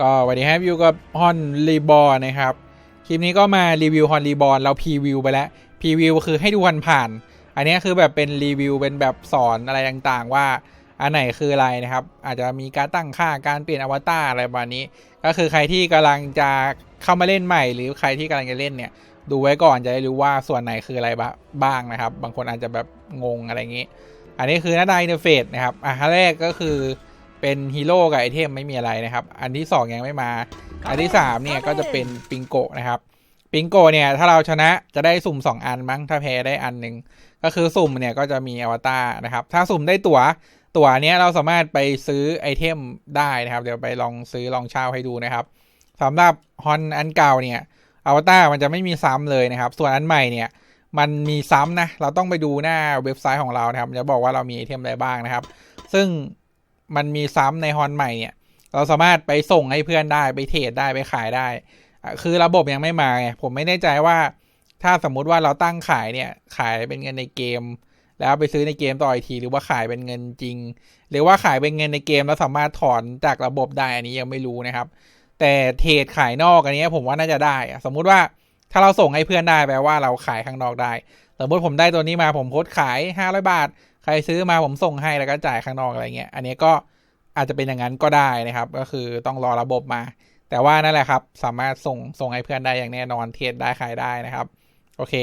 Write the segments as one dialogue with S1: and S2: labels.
S1: ก็สวัสดีครับอยู่กับฮอนรีบอลนะครับ คลิปนี้ก็มารีวิวฮอนรีบอลเราพรีวิวไปแล้วพรีวิวคือให้ดูผ่านผ่าน อันนี้คือแบบเป็นรีวิวเป็นแบบสอนอะไรต่างๆ ว่าอันไหนคืออะไรนะครับ อาจจะมีการตั้งค่าการเปลี่ยนอวตารอะไรประมาณนี้ ก็คือใครที่กำลังจะเข้ามาเล่นใหม่ หรือใครที่กำลังจะเล่นเนี่ย ดูไว้ก่อนจะได้รู้ว่าส่วนไหนคืออะไรบ้างนะครับ บางคนอาจจะแบบงงอะไรอย่างนี้ อันนี้คือหน้าตาอินเทอร์เฟซนะครับอะอันแรกก็คือ เป็นฮีโร่กับไอเทมไม่มีอะไรนะครับ อันที่2ยังไม่มา อันที่3เนี่ยก็จะเป็นปิงโกะนะครับ ปิงโกะเนี่ยถ้าเราชนะจะได้สุ่ม 2 อันมั้งถ้าแพ้ได้อันหนึ่งก็คือสุ่มเนี่ยก็จะมีอวตารนะครับ ถ้าสุ่มได้ตั๋วตั๋วเนี้ยเราสามารถไปซื้อไอเทมได้นะครับ เดี๋ยวไปลองซื้อลองเช่าให้ดูนะครับสำหรับฮอนอันเก่าเนี่ยอวตารมันจะไม่มีซ้ำเลยนะครับ ส่วนอันใหม่เนี่ยมันมีซ้ำนะ เราต้องไปดูหน้าเว็บไซต์ของเรานะครับ จะบอกว่าเรามีไอเทมอะไรบ้างนะครับ ซึ่ง มันมีซ้ำในฮอนใหม่เนี่ย เราสามารถไปส่งให้เพื่อนได้ไปเทรดได้ไปขายได้ คือระบบยังไม่มาไงผมไม่แน่ใจว่า ถ้าสมมุติว่าเราตั้งขายเนี่ย ขายเป็นเงินในเกม แล้วไปซื้อในเกมต่ออีกที หรือว่าขายเป็นเงินจริง หรือว่าขายเป็นเงินในเกมแล้วสามารถถอนจากระบบได้อันนี้ยังไม่รู้นะครับ แต่เทรดขายนอกอันนี้ผมว่าน่าจะได้สมมุติว่าถ้าเราส่งให้เพื่อนได้แปลว่าเราขายข้างนอกได้ สมมติผมได้ตัวนี้มาผมโพสขาย 500 บาท ใครซื้อมาผมส่งให้แล้วก็จ่ายข้างนอกอะไรเงี้ย อันนี้ก็อาจจะเป็นอย่างนั้นก็ได้นะครับ ก็คือต้องรอระบบมา แต่ว่านั่นแหละครับ สามารถส่งส่งให้เพื่อนได้อย่างแน่นอนเทรดได้ขายได้นะครับ โอเค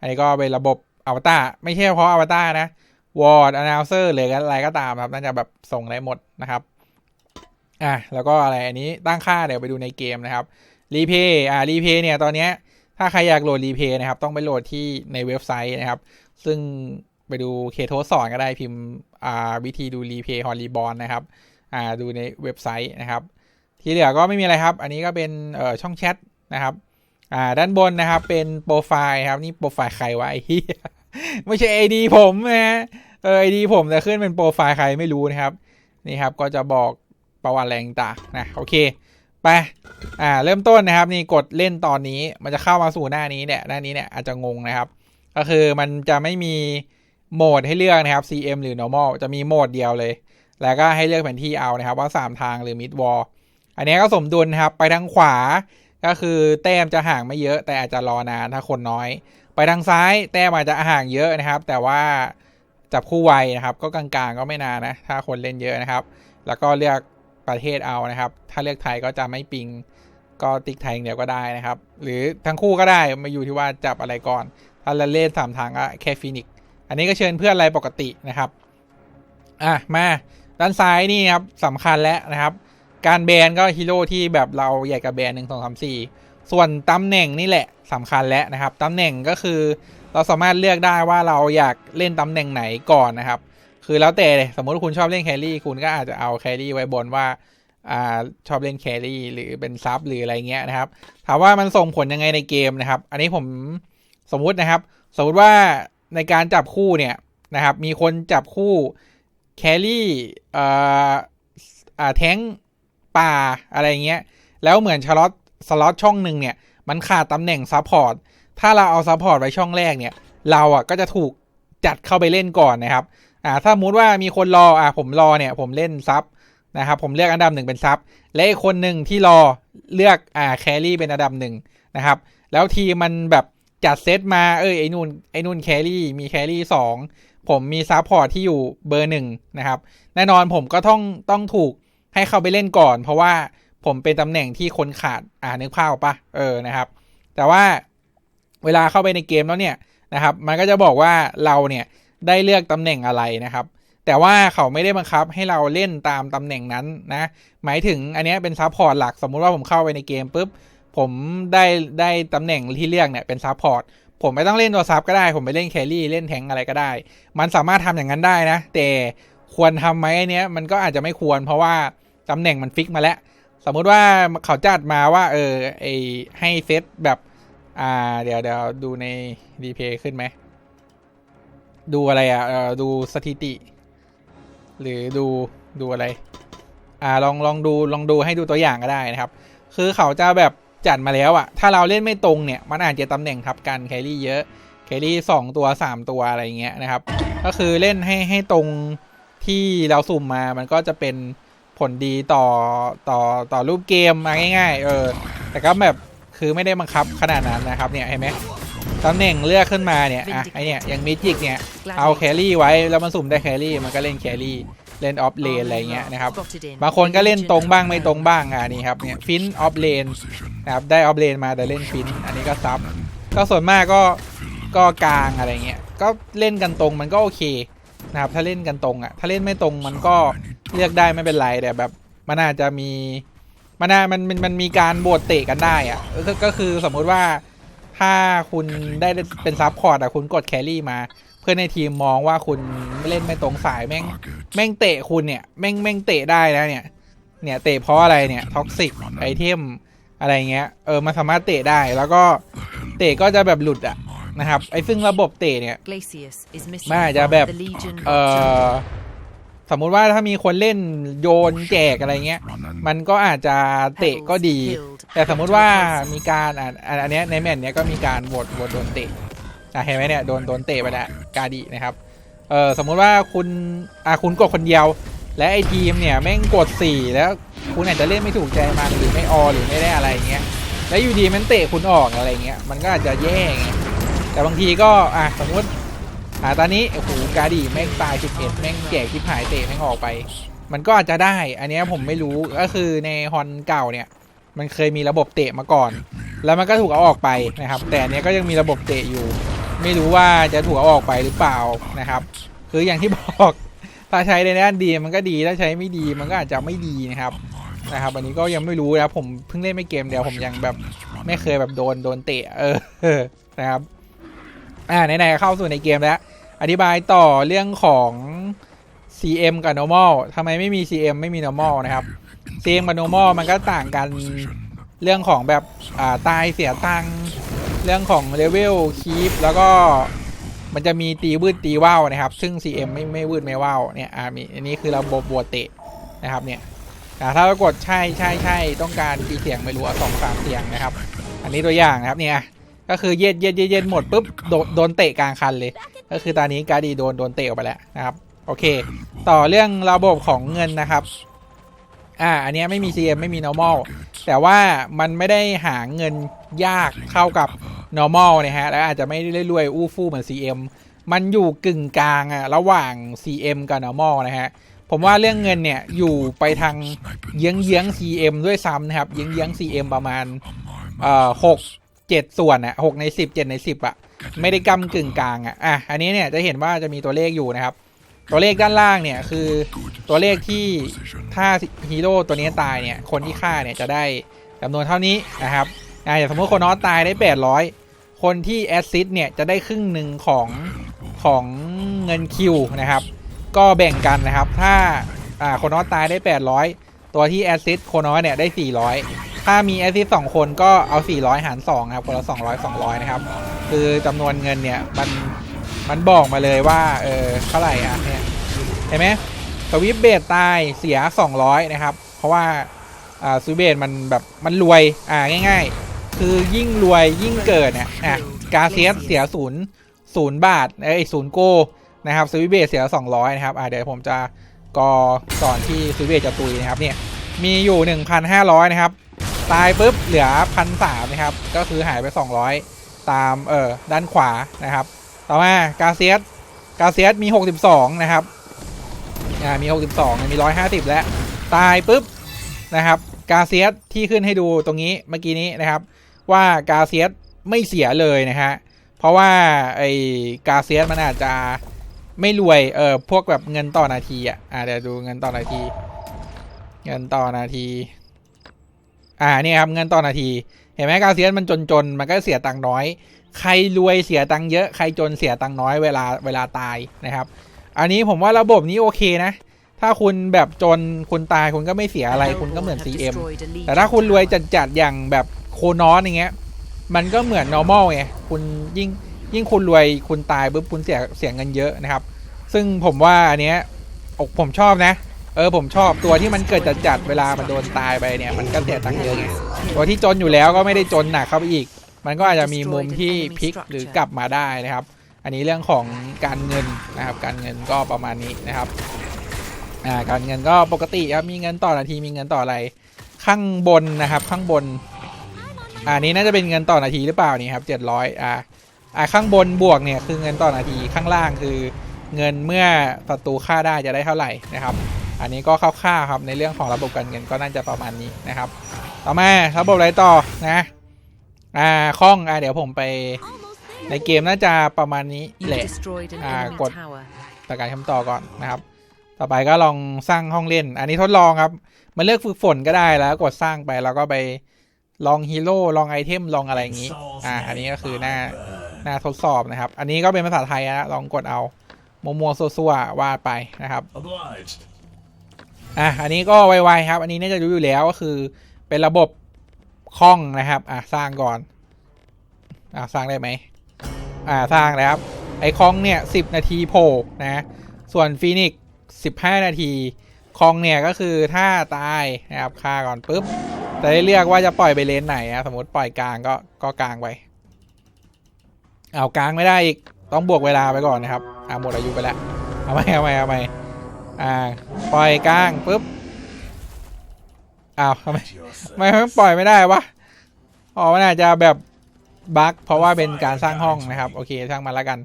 S1: อันนี้ก็เป็นระบบอวตารไม่ใช่เฉพาะอวตารนะวอร์ดอนาวเซอร์หรืออะไรก็ตามครับน่าจะแบบส่งได้หมดนะครับอะแล้วก็อะไรอันนี้ตั้งค่าเดี๋ยวไปดูในเกมนะครับรีเพย์อ่ารีเพย์เนี่ยตอนเนี้ยถ้าใครอยากโหลดรีเพย์นะครับ ต้องไปโหลดที่ในเว็บไซต์นะครับ ซึ่ง ไปดูเคโทสอนก็ได้พิมพ์อ่าวิธีดูรีเพย์ฮอลลีบอลนะครับอ่าดูในเว็บไซต์นะครับ ที่เหลือก็ไม่มีอะไรครับ อันนี้ก็เป็นเอ่อช่องแชทนะครับอ่าด้านบนนะครับเป็นโปรไฟล์ครับนี่โปรไฟล์ใครวะไอ้เหี้ยไม่ใช่ไอดีผมนะเออไอดีผมแต่ขึ้นเป็นโปรไฟล์ใครไม่รู้นะครับนี่ครับก็จะบอกประวัติแรงต่างนะโอเคไปอ่าเริ่มต้นนะครับ นี่กดเล่นตอนนี้มันจะเข้ามาสู่หน้านี้เนี่ยหน้านี้เนี่ยอาจจะงงนะครับ ก็คือมันจะไม่มี โหมดให้เลือกนะครับ CM หรือ normal จะมีโหมดเดียวเลย แล้วก็ให้เลือกแผนที่เอานะครับ ว่า 3 ทางหรือ mid wall อันนี้ก็สมดุลนะครับ ไปทางขวา ก็คือแต้มจะห่างไม่เยอะ แต่อาจจะรอนานถ้าคนน้อย ไปทางซ้ายแต้มอาจจะห่างเยอะนะครับ แต่ว่าจับคู่ไวนะครับ ก็กลางๆก็ไม่นานนะ ถ้าคนเล่นเยอะนะครับ แล้วก็เลือกประเทศเอานะครับ ถ้าเลือกไทยก็จะไม่ปิงก็ติ๊กไทยอย่างเดียวก็ได้นะครับ หรือทั้งคู่ก็ได้มาอยู่ที่ว่าจับอะไรก่อน ถ้าเราเล่นสามทางก็แค่ฟินิก อันนี้ก็เชิญเพื่อนอะไรปกตินะครับ อะมาด้านซ้ายนี่ครับสำคัญแล้วนะครับ การแบนก็ฮีโร่ที่แบบเราอยากจะแบนหนึ่งสองสามสี่ส่วนตำแหน่งนี่แหละสำคัญแล้วนะครับตำแหน่งก็คือเราสามารถเลือกได้ว่าเราอยากเล่นตำแหน่งไหนก่อนนะครับ คือแล้วแต่เลยสมมติคุณชอบเล่นแครี่คุณก็อาจจะเอาแครี่ไว้บนว่าอ่าชอบเล่นแครี่หรือเป็นซับหรืออะไรเงี้ยนะครับ ถามว่ามันส่งผลยังไงในเกมนะครับ อันนี้ผมสมมุตินะครับ สมมุติว่า ในการจับคู่เนี่ยนะครับ มีคนจับคู่แครี่เอ่ออ่าแท้งป่าอะไรเงี้ย แล้วเหมือนชล็อตสล็อตช่องหนึ่งเนี่ย มันขาดตำแหน่งซัพพอร์ต ถ้าเราเอาซัพพอร์ตไว้ช่องแรกเนี่ย เราอะก็จะถูกจัดเข้าไปเล่นก่อนนะครับ อ่า ถ้าสมมติว่ามีคนรอ อ่า ผมรอเนี่ย ผมเล่นซับนะครับ ผมเลือกอันดับหนึ่งเป็นซับ และอีกคนหนึ่งที่รอเลือก อ่า แครี่เป็นอันดับหนึ่งนะครับ แล้วทีมันแบบ จัดเซตมาเอ้ยไอ้นู่นไอ้นู่นแครี่มีแครี่สองผมมีซัพพอร์ตที่อยู่เบอร์หนึ่งนะครับ แน่นอนผมก็ต้องต้องถูกให้เข้าไปเล่นก่อน เพราะว่าผมเป็นตำแหน่งที่คนขาดอ่านึกภาพปะเออนะครับ แต่ว่าเวลาเข้าไปในเกมแล้วเนี่ยนะครับ มันก็จะบอกว่าเราเนี่ยได้เลือกตำแหน่งอะไรนะครับ แต่ว่าเขาไม่ได้บังคับให้เราเล่นตามตำแหน่งนั้นนะหมายถึงอันนี้เป็นซัพพอร์ตหลักสมมุติว่าผมเข้าไปในเกมปุ๊บ ผมได้ได้ตำแหน่งที่เลือกเนี่ยเป็นซัพพอร์ตผมไม่ต้องเล่นตัวซับก็ได้ ผมไปเล่นแครี่เล่นแทงอะไรก็ได้ มันสามารถทำอย่างนั้นได้นะ แต่ควรทำไหมอันเนี้ยมันก็อาจจะไม่ควร เพราะว่าตำแหน่งมันฟิกมาแล้ว สมมุติว่าเขาจัดมาว่า เออไอให้เซตแบบ อ่า เดี๋ยวเดี๋ยวดูในรีเพย์ขึ้นไหม ดูอะไรอะดูสถิติ หรือดูดูอะไร อ่าลองลองดูลองดูให้ดูตัวอย่างก็ได้นะครับ คือเขาจะแบบ จัดมาแล้วอะถ้าเราเล่นไม่ตรงเนี่ย มันอาจจะตำแหน่งทับกันแครี่เยอะแครี่สองตัวสามตัวอะไรเงี้ยนะครับ ก็คือเล่นให้ให้ตรงที่เราสุ่มมามันก็จะเป็นผลดีต่อต่อต่อรูปเกมมาง่าย ๆ เออ แต่ก็แบบคือไม่ได้บังคับขนาดนั้นนะครับเนี่ยเห็นไหมตำแหน่งเลือกขึ้นมาเนี่ยอะไอเนี่ยอย่างมิจิกเนี่ยเอาแครี่ไว้แล้วมันสุ่มได้แครี่มันก็เล่นแครี่ เล่นออฟเลนอะไรเงี้ยนะครับ บางคนก็เล่นตรงบ้างไม่ตรงบ้างอะนี่ครับเนี่ยฟินออฟเลนนะครับได้ออฟเลนมาแต่เล่นฟินอันนี้ก็ซับก็ส่วนมากก็ก็กลางอะไรเงี้ยก็เล่นกันตรงมันก็โอเคนะครับถ้าเล่นกันตรงอะถ้าเล่นไม่ตรงมันก็เลือกได้ไม่เป็นไรแต่แบบมันอาจจะมีมันน่ามันมันมันมีการโบดเตะกันได้อะก็ก็คือสมมุติว่าถ้าคุณได้เป็นซับพอร์ตอะคุณกดแครี่มา เพื่อนในทีมมองว่าคุณเล่นไม่ตรงสายแม่งแม่งเตะคุณเนี่ยแม่งแม่งเตะได้แล้วเนี่ย เนี่ยเตะเพราะอะไรเนี่ยท็อกซิกไอเทมอะไรเงี้ยเออมันสามารถเตะได้แล้วก็เตะก็จะแบบหลุดอะนะครับไอซึ่งระบบเตะเนี่ย
S2: มันอาจจะแบบ
S1: เออสมมุติว่าถ้ามีคนเล่นโยนแจกอะไรเงี้ย มันก็อาจจะเตะก็ดี แต่สมมุติว่ามีการอะอันอันเนี้ยในแมตช์เนี้ยก็มีการโหวตโหวตโดนเตะ อะเห็นไหมเนี่ยโดนโดนเตะไปแล้วกาดีนะครับเออสมมุติว่าคุณอะคุณกดคนเดียว และไอทีมเนี่ยแม่งกด 4 แล้วคุณอาจจะเล่นไม่ถูกใจมันหรือไม่ออหรือไม่ได้อะไรเงี้ยแล้วอยู่ดีมันเตะคุณออกอะไรเงี้ยมันก็อาจจะแย่ไงแต่บางทีก็อะสมมติอะตอนนี้โอ้โหกาดีแม่งตาย11แม่งแจกที่หายเตะแม่งออกไป มันก็อาจจะได้ อันเนี้ยผมไม่รู้ก็คือในฮอนเก่าเนี่ยมันเคยมีระบบเตะมาก่อน แล้วมันก็ถูกเอาออกไปนะครับ แต่เนี้ยก็ยังมีระบบเตะอยู่ ไม่รู้ว่าจะถูกเอาออกไปหรือเปล่านะครับ คืออย่างที่บอกถ้าใช้ในด้านดีมันก็ดีถ้าใช้ไม่ดีมันก็อาจจะไม่ดีนะครับนะครับอันนี้ก็ยังไม่รู้นะผมเพิ่งเล่นไม่เกมเดียวผมยังแบบไม่เคยแบบโดนโดนเตะเออนะครับอ่าไหนๆเข้าสู่ในเกมแล้ว อธิบายต่อเรื่องของ CM กับ normal ทำไมไม่มี CM ไม่มี normal นะครับ CM กับ normal มันก็ต่างกันเรื่องของแบบอ่าตายเสียตังค์ เรื่องของเลเวลคีปแล้วก็มันจะมีตีวืดตีว่าวนะครับ ซึ่ง CM ไม่ไม่วืดไม่ว่าวเนี่ยอ่ามีอันนี้คือระบบบัวเตะนะครับเนี่ยอ่ถ้าเรากดใช่ใช่ใช่ต้องการกี่เสียงไม่รู้สองสามเสียงนะครับ อันนี้ตัวอย่างนะครับเนี่ยก็คือเย็ดเย็ดเย็ดหมดปุ๊บโดนโดนเตะกลางคันเลย ก็คือตอนนี้การดีโดนโดนเตะออกไปแล้วนะครับ โอเค ต่อเรื่องระบบของเงินนะครับ อ่าอันเนี้ยไม่มี CM ไม่มี normal แต่ว่ามันไม่ได้หาเงินยากเท่ากับ normal นะฮะ แล้วอาจจะไม่ได้รวยอู้ฟู่เหมือน CM มันอยู่กึ่งกลางอะระหว่าง CM กับ normal นะฮะ ผมว่าเรื่องเงินเนี่ยอยู่ไปทางเยื้องเยื้องๆ CM ด้วยซ้ำนะครับ เยื้องเยื้องๆ CM ประมาณเอ่อหกเจ็ดส่วนอะหกในสิบเจ็ดในสิบอะไม่ได้กำกึ่งกลางอะอะอันนี้เนี่ยจะเห็นว่าจะมีตัวเลขอยู่นะครับ ตัวเลขด้านล่างเนี่ยคือตัวเลขที่ถ้าฮีโร่ตัวนี้ตายเนี่ยคนที่ฆ่าเนี่ยจะได้จำนวนเท่านี้นะครับอ่าอย่างสมมติคนนอสตายได้ 800 คนที่แอสซิดเนี่ยจะได้ครึ่งหนึ่งของของเงินคิวนะครับ ก็แบ่งกันนะครับ ถ้าอ่าคนนอสตายได้ 800 ตัวที่แอสซิดคนนอสเนี่ยได้ 400 ถ้ามีแอสซิดสองคนก็เอา 400 หาร2ครับคนละ200 200 นะครับ คือจำนวนเงินเนี่ยมัน มันบอกมาเลยว่า เออเท่าไหร่อะเนี่ยเห็นไหมสวิปเบสตายเสีย 200 นะครับ เพราะว่าอ่าสวิปเบสมันแบบมันรวยอ่าง่ายๆ คือยิ่งรวยยิ่งเกิดเนี่ยอะกาเซียสเสียศูนย์ศูนย์บาทเอ้ยศูนย์โกนะครับสวิปเบสเสีย 200 นะครับอ่าเดี๋ยวผมจะกอก่อนที่สวิปเบสจะตุยนะครับเนี่ยมีอยู่ 1,500 นะครับ ตายปุ๊บเหลือพันสามนะครับ ก็คือหายไป 200 ตามเออด้านขวานะครับ ต่อมากาเซียสกาเซียสมี 62 นะครับอ่ามี 62มี 150 แล้ว ตายปุ๊บนะครับ กาเซียสที่ขึ้นให้ดูตรงนี้เมื่อกี้นี้นะครับ ว่ากาเซียสไม่เสียเลยนะฮะเพราะว่าไอ้กาเซียสมันอาจจะไม่รวยเออพวกแบบเงินต่อนาทีอะอ่าเดี๋ยวดูเงินต่อนาที เงินต่อนาที อ่าเนี่ยครับเงินต่อนาที เห็นไหมกาเซียนมันจนๆมันก็เสียตังค์น้อย ใครรวยเสียตังค์เยอะ ใครจนเสียตังค์น้อยเวลาเวลาตายนะครับ อันนี้ผมว่าระบบนี้โอเคนะ ถ้าคุณแบบจนคุณตายคุณก็ไม่เสียอะไรคุณก็เหมือน CM แต่ถ้าคุณรวยจัดๆอย่างแบบโคนอสอย่างเงี้ย มันก็เหมือน normal ไงคุณยิ่งยิ่งคุณรวยคุณตายปุ๊บคุณเสียเสียเงินเยอะนะครับ ซึ่งผมว่าอันเนี้ยอกผมชอบนะ เออผมชอบตัวที่มันเกิดจัดจัดๆเวลามันโดนตายไปเนี่ย มันก็เสียตังค์เยอะไงตัวที่จนอยู่แล้วก็ไม่ได้จนหนักเข้าไปอีก มันก็อาจจะมีมุมที่พลิกหรือกลับมาได้นะครับ อันนี้เรื่องของการเงินนะครับ การเงินก็ประมาณนี้นะครับอ่าการเงินก็ปกติครับมีเงินต่อนาทีมีเงินต่ออะไรข้างบนนะครับข้างบนอ่านี้น่าจะเป็นเงินต่อนาทีหรือเปล่านี่ครับเจ็ดร้อยอ่าอ่าข้างบนบวกเนี่ยคือเงินต่อนาทีข้างล่างคือเงินเมื่อศัตรูฆ่าได้จะได้เท่าไหร่นะครับ อันนี้ก็คร่าวๆครับในเรื่องของระบบการเงินก็น่าจะประมาณนี้นะครับ ต่อมาระบบอะไรต่อนะ อ่าคล่องอ่าเดี๋ยวผมไปในเกมน่าจะประมาณนี้
S2: You
S1: แหละ
S2: destroyed an
S1: Ah,
S2: enemy
S1: gột.
S2: tower.
S1: ต่อการคำต่อก่อนนะครับ ต่อไปก็ลองสร้างห้องเล่น อันนี้ทดลองครับมาเลือกฝึกฝนก็ได้แล้วกดสร้างไปแล้วก็ไปลองฮีโร่ลองไอเทมลองอะไรอย่างนี้ อ่า อันนี้ก็คือหน้าหน้าทดสอบนะครับ อันนี้ก็เป็นภาษาไทยนะลองกดเอามัวๆซัวๆวาดไปนะครับ
S3: Obliged.
S1: อะอันนี้ก็ไวๆครับ อันนี้น่าจะรู้อยู่แล้วก็คือเป็นระบบ คลองนะครับ อะสร้างก่อน อะสร้างได้ไหม อ่าสร้างแล้วครับ ไอคองเนี่ยสิบนาทีโผล่นะ ส่วนฟีนิกสิบห้านาทีคองเนี่ยก็คือถ้าตายนะครับฆ่าก่อนปุ๊บจะได้เลือกว่าจะปล่อยไปเลนไหนนะสมมติปล่อยกลางก็ก็กลางไปเอากลางไม่ได้อีกต้องบวกเวลาไปก่อนนะครับอ่าหมดอายุไปแล้วเอาไหมเอาไหมเอาไหมอ่าปล่อยกลางปุ๊บ อ้าวทำไม
S3: Your
S1: ทำไมมันปล่อยไม่ได้วะอ๋อมันอาจจะแบบบั๊กเพราะว่าเป็นการสร้างห้องนะครับ โอเคช่างมันแล้วกัน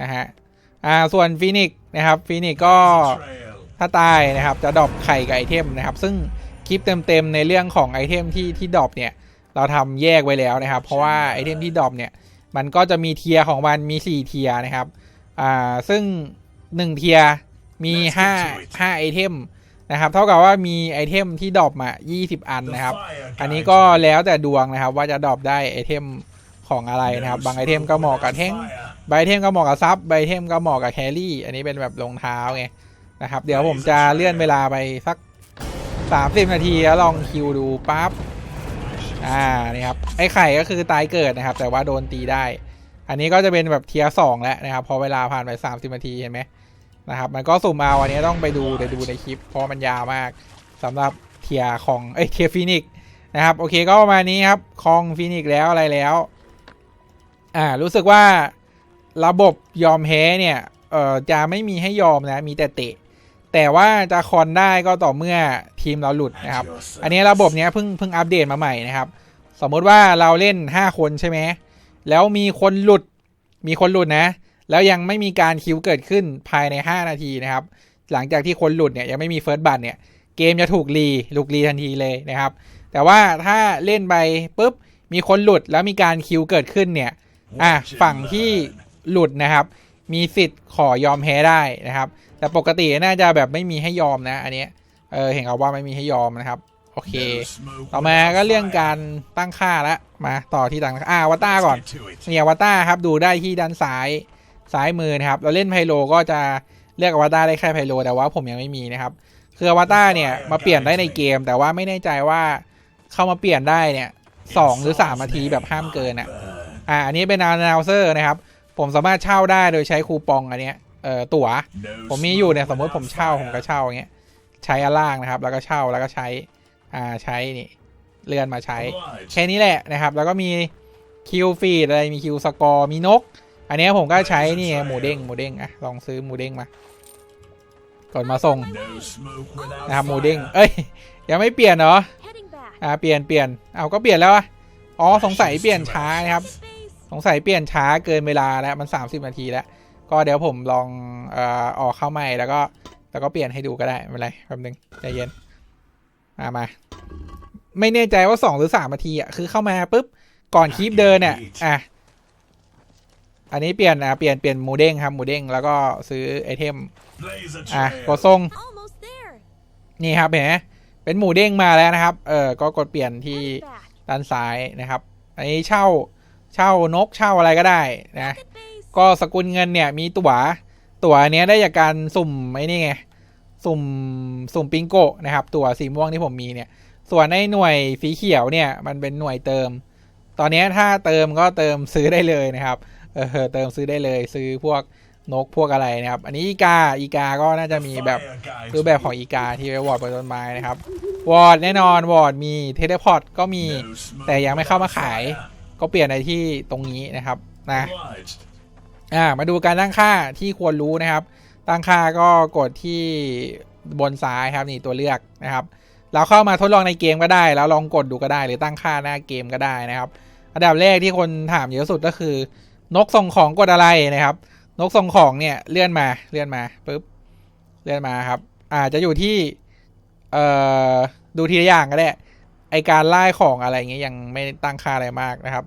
S1: นะฮะอ่าส่วนฟีนิกซ์นะครับฟีนิกซ์ก็
S3: trail.
S1: ถ้าตายนะครับจะดรอปไข่กับไอเทมนะครับ ซึ่งคลิปเต็มๆในเรื่องของไอเทมที่ที่ดรอปเนี่ย เราทำแยกไว้แล้วนะครับ เพราะว่าไอเทมที่ดรอปเนี่ย มันก็จะมีเทียร์ของมันมี 4 เทียร์นะครับอ่าซึ่ง 1 เทียร์มี 5 5ไอเทม นะครับ เท่ากับว่ามีไอเทมที่ดรอปมา 20 อัน
S3: The
S1: นะครับ
S3: fire
S1: อันนี้
S3: guides
S1: ก็
S3: me.
S1: แล้วแต่ดวงนะครับ ว่าจะดรอปได้ไอเทมของอะไรนะครับ บางไอเทมก็เหมาะกับแท่ง
S3: Fire.
S1: ใบเทมก็เหมาะกับซับใบเทมก็เหมาะกับแครี่ อันนี้เป็นแบบรองเท้าไงนะครับ เดี๋ยวผมจะเลื่อนเวลาไปสัก 30 นาทีแล้วลองคิวดูปั๊บ อ่า นี่ครับ ไอ้ไข่ก็คือตายเกิดนะครับ แต่ว่าโดนตีได้ อันนี้ก็จะเป็นแบบเทียร์สองแล้วนะครับ พอเวลาผ่านไป 30 นาทีเห็นไหม นะครับ มันก็สุ่มเอาอันนี้ต้องไปดูเดี๋ยดูในคลิป เพราะมันยาวมากสำหรับเทียของเอ้ยเทียฟินิกนะครับ โอเคก็ประมาณนี้ครับคองฟินิกแล้วอะไรแล้วอ่ารู้สึกว่าระบบยอมแพ้เนี่ยเอ่อจะไม่มีให้ยอมนะมีแต่เตะ แต่ว่าจะคอนได้ก็ต่อเมื่อทีมเราหลุดนะครับ อันนี้ระบบเนี้ยเพิ่งเพิ่งอัปเดตมาใหม่นะครับ สมมติว่าเราเล่น 5 คนใช่ไหมแล้วมีคนหลุดมีคนหลุดนะ แล้วยังไม่มีการคิวเกิดขึ้นภายใน 5 นาทีนะครับ หลังจากที่คนหลุดเนี่ยยังไม่มีเฟิร์สบัตเนี่ยเกมจะถูกรีถูกรีทันทีเลยนะครับ แต่ว่าถ้าเล่นไปปุ๊บมีคนหลุดแล้วมีการคิวเกิดขึ้นเนี่ยอะ
S3: Watch and
S1: ฝั่งที่
S3: learn.
S1: หลุดนะครับ มีสิทธิ์ขอยอมแพ้ได้นะครับ แต่ปกติน่าจะแบบไม่มีให้ยอมนะ อันเนี้ยเออเห็นเขาว่าไม่มีให้ยอมนะครับโอเค
S3: No smoke
S1: ต่อมา
S3: without
S1: ก็เรื่อง
S3: fire.
S1: การตั้งค่าละ มาต่อที่ตั้งค่าอ่าวาต้า
S3: Let's
S1: ก่อน
S3: get to it.
S1: เนี่ยอวตารครับ ดูได้ที่ด้านซ้าย ซ้ายมือนะครับ เราเล่นไพโลก็จะเลือกอวตารได้แค่ไพโลแต่ว่าผมยังไม่มีนะครับ คืออวตารเนี่ยมาเปลี่ยนได้ในเกม แต่ว่าไม่แน่ใจว่าเข้ามาเปลี่ยนได้เนี่ยสองหรือสามนาทีแบบห้ามเกินอะ
S3: Burn.
S1: อ่าอันนี้เป็น announcer นะครับ ผมสามารถเช่าได้โดยใช้คูปองอันเนี้ยเอ่อตั๋ว
S3: No
S1: ผมมีอยู่เนี่ย
S3: smoke
S1: สมมติผม
S3: without
S1: เช่าผมก็
S3: fire.
S1: เช่าอย่างเงี้ยใช้อันล่างนะครับ แล้วก็เช่าแล้วก็ใช้อ่าใช้นี่เลื่อนมาใช้
S3: Obliged.
S1: แค่นี้แหละนะครับ แล้วก็มีคิวฟีดอะไรมีคิวสกอร์มีนก อันเนี้ยผมก็ใช้นี่ไงหมูเด้งหมูเด้งอะลองซื้อหมูเด้งมากดมาส่ง
S3: No smoke without
S1: นะครับหมูเด้ง
S3: fire.
S1: เอ้ยยังไม่เปลี่ยนเหรอ
S4: Heading back.
S1: อ่าเปลี่ยนเปลี่ยนเอาก็เปลี่ยนแล้วอะอ๋อสงสัยเปลี่ยนช้านะครับ สงสัยเปลี่ยนช้าเกินเวลาแล้วมัน 30 นาทีแล้ว ก็เดี๋ยวผมลองเอ่อออกเข้าใหม่แล้วก็แล้วก็เปลี่ยนให้ดูก็ได้ไม่เป็นไรแป๊บนึงใจเย็นมามา ไม่แน่ใจว่าสองหรือสามนาทีอะคือเข้ามาปุ๊บก่อนคลิปเดินเนี่ยอะ อันนี้เปลี่ยนอะเปลี่ยนเปลี่ยนหมูเด้งครับหมูเด้งแล้วก็ซื้อไอเทม
S3: Blaze a
S1: อะ
S3: trail.
S1: กดส่ง
S4: Almost there.
S1: นี่ครับเห็นไหมเป็นหมูเด้งมาแล้วนะครับ เออก็กดเปลี่ยนที่
S4: Heading back.
S1: ด้านซ้ายนะครับ อันนี้เช่าเช่านกเช่าอะไรก็ได้นะ
S4: At base.
S1: ก็สกุลเงินเนี่ยมีตั๋วตั๋วอันเนี้ยได้จากการสุ่มไอ้นี่ไง สุ่มสุ่มปิงโกะนะครับ ตั๋วสีม่วงที่ผมมีเนี่ย ส่วนในหน่วยสีเขียวเนี่ยมันเป็นหน่วยเติม ตอนเนี้ยถ้าเติมก็เติมซื้อได้เลยนะครับ เออเติมซื้อได้เลยซื้อพวกนกพวกอะไรนะครับ อันนี้อีกาอีกาก็น่าจะมีแบบ
S3: Fire guides
S1: รูปแบบของอีกาที่ไว้วอร์ดบนต้นไม้นะครับ วอร์ดแน่นอนวอร์ดมีเทเลพอร์ตก็มี
S3: No smoke
S1: แต่ยังไม่เข้ามา
S3: without
S1: ขาย
S3: fire.
S1: ก็เปลี่ยนในที่ตรงนี้นะครับนะ
S3: Obliged.
S1: อ่ามาดูการตั้งค่าที่ควรรู้นะครับ ตั้งค่าก็กดที่บนซ้ายครับนี่ตัวเลือกนะครับ เราเข้ามาทดลองในเกมก็ได้ แล้วลองกดดูก็ได้ หรือตั้งค่าหน้าเกมก็ได้นะครับ อันดับแรกที่คนถามเยอะสุดก็คือ นกส่งของกดอะไรนะครับ นกส่งของเนี่ยเลื่อนมาเลื่อนมาปุ๊บเลื่อนมาครับ อาจจะอยู่ที่เอ่อดูทีละอย่างก็ได้ไอการไล่ของอะไรเงี้ยยังไม่ตั้งค่าอะไรมากนะครับ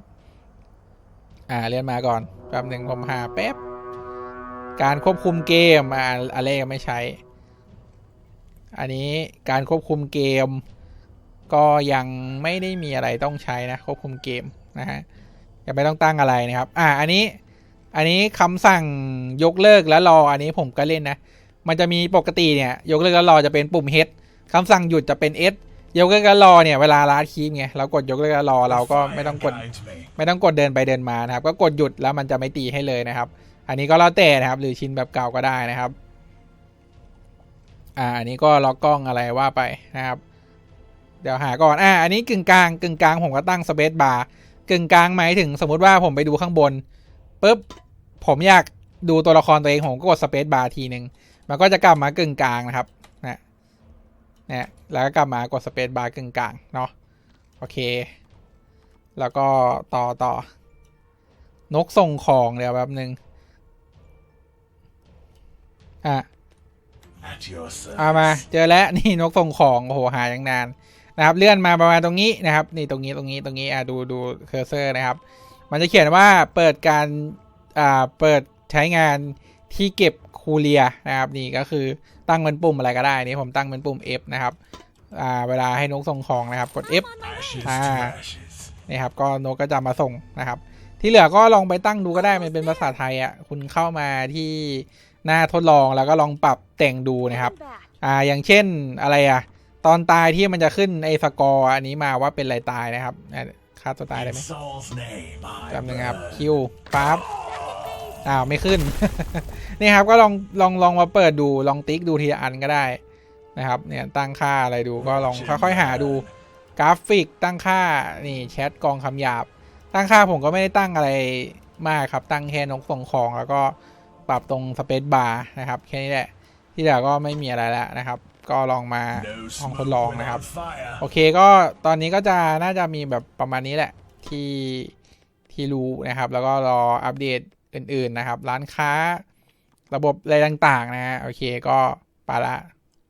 S1: อ่าเลื่อนมาก่อนแป๊บหนึ่งผมหาแป๊บการควบคุมเกมอ่าอะไรก็ไม่ใช้ อันนี้การควบคุมเกม ก็ยังไม่ได้มีอะไรต้องใช้นะควบคุมเกมนะฮะ ยังไม่ต้องตั้งอะไรนะครับ อ่า อันนี้ อันนี้คำสั่งยกเลิกแล้วรอ อันนี้ผมก็เล่นนะ มันจะมีปกติเนี่ย ยกเลิกแล้วรอจะเป็นปุ่ม H คำสั่งหยุดจะเป็น S ยกเลิกแล้วรอเนี่ยเวลาลาดคีย์ไงเรากดยกเลิกแล้วรอเราก็ไม่ต้องกด
S3: Guide me.
S1: ไม่ต้องกดเดินไปเดินมานะครับ ก็กดหยุดแล้วมันจะไม่ตีให้เลยนะครับ อันนี้ก็แล้วแต่นะครับ หรือชินแบบเก่าก็ได้นะครับ อ่า อันนี้ก็ล็อกกล้องอะไรว่าไปนะครับ เดี๋ยวหาก่อน อ่า อันนี้กึ่งกลางกึ่งกลางผมก็ตั้งสเปซบาร์ กึ่งกลางหมายถึงสมมุติว่าผมไปดูข้างบนปุ๊บผมอยากดูตัวละครตัวเองผมก็กดสเปซบาร์ทีหนึ่งมันก็จะกลับมากึ่งกลางนะครับนะเนี่ยแล้วก็กลับมากดสเปซบาร์กึ่งกลางเนาะโอเค แล้วก็ต่อต่อนกส่งของเดี๋ยวแป๊บหนึ่งอะ
S3: At your service.
S1: เอามา เจอแล้วนี่นกส่งของโอ้โหหาอย่างนาน นะครับ เลื่อนมาประมาณตรงนี้นะครับ นี่ตรงนี้ตรงนี้ตรงนี้อะดูดูเคอร์เซอร์นะครับ มันจะเขียนว่าเปิดการอ่าเปิดใช้งานที่เก็บคูเรียนะครับนี่ก็คือตั้งเป็นปุ่มอะไรก็ได้นี่ผมตั้งเป็นปุ่ม F นะครับอ่าเวลาให้นกส่งของนะครับกด F
S3: Ashes
S1: Ah.
S3: to ashes.
S1: นี่ครับก็นกก็จะมาส่งนะครับ ที่เหลือก็ลองไปตั้งดูก็ได้มันเป็นภาษาไทยอะคุณเข้ามาที่หน้าทดลองแล้วก็ลองปรับแต่งดูนะครับอ่าอย่างเช่นอะไรอะ ตอนตายที่มันจะขึ้นไอ้สกอร์อันนี้มาว่าเป็นอะไรตายนะครับอ่ฆ่าตัวตายได้ไหมจำหนึ่งครับคิวปั๊บอ้าวไม่ขึ้น นี่ครับก็ลองลองลองมาเปิดดูลองติ๊กดูทีละอันก็ได้นะครับเนี่ยตั้งค่าอะไรดูก็ลองค่อยๆหาดูกราฟิกตั้งค่านี่แชทกองคำหยาบ ตั้งค่าผมก็ไม่ได้ตั้งอะไรมากครับตั้งแค่นกส่งของ แล้วก็ปรับตรงสเปซบาร์นะครับแค่นี้แหละที่เหลือก็ไม่มีอะไรแล้วนะครับ ก็ลองมา
S3: No
S1: ห้องทด
S3: smoke
S1: ลองนะครับ
S3: without fire.
S1: โอเคก็ตอนนี้ก็จะน่าจะมีแบบประมาณนี้แหละที่ที่รู้นะครับ แล้วก็รออัปเดตอื่น ๆนะครับ ร้านค้าระบบอะไรต่าง ๆ นะฮะโอเคก็ไปละ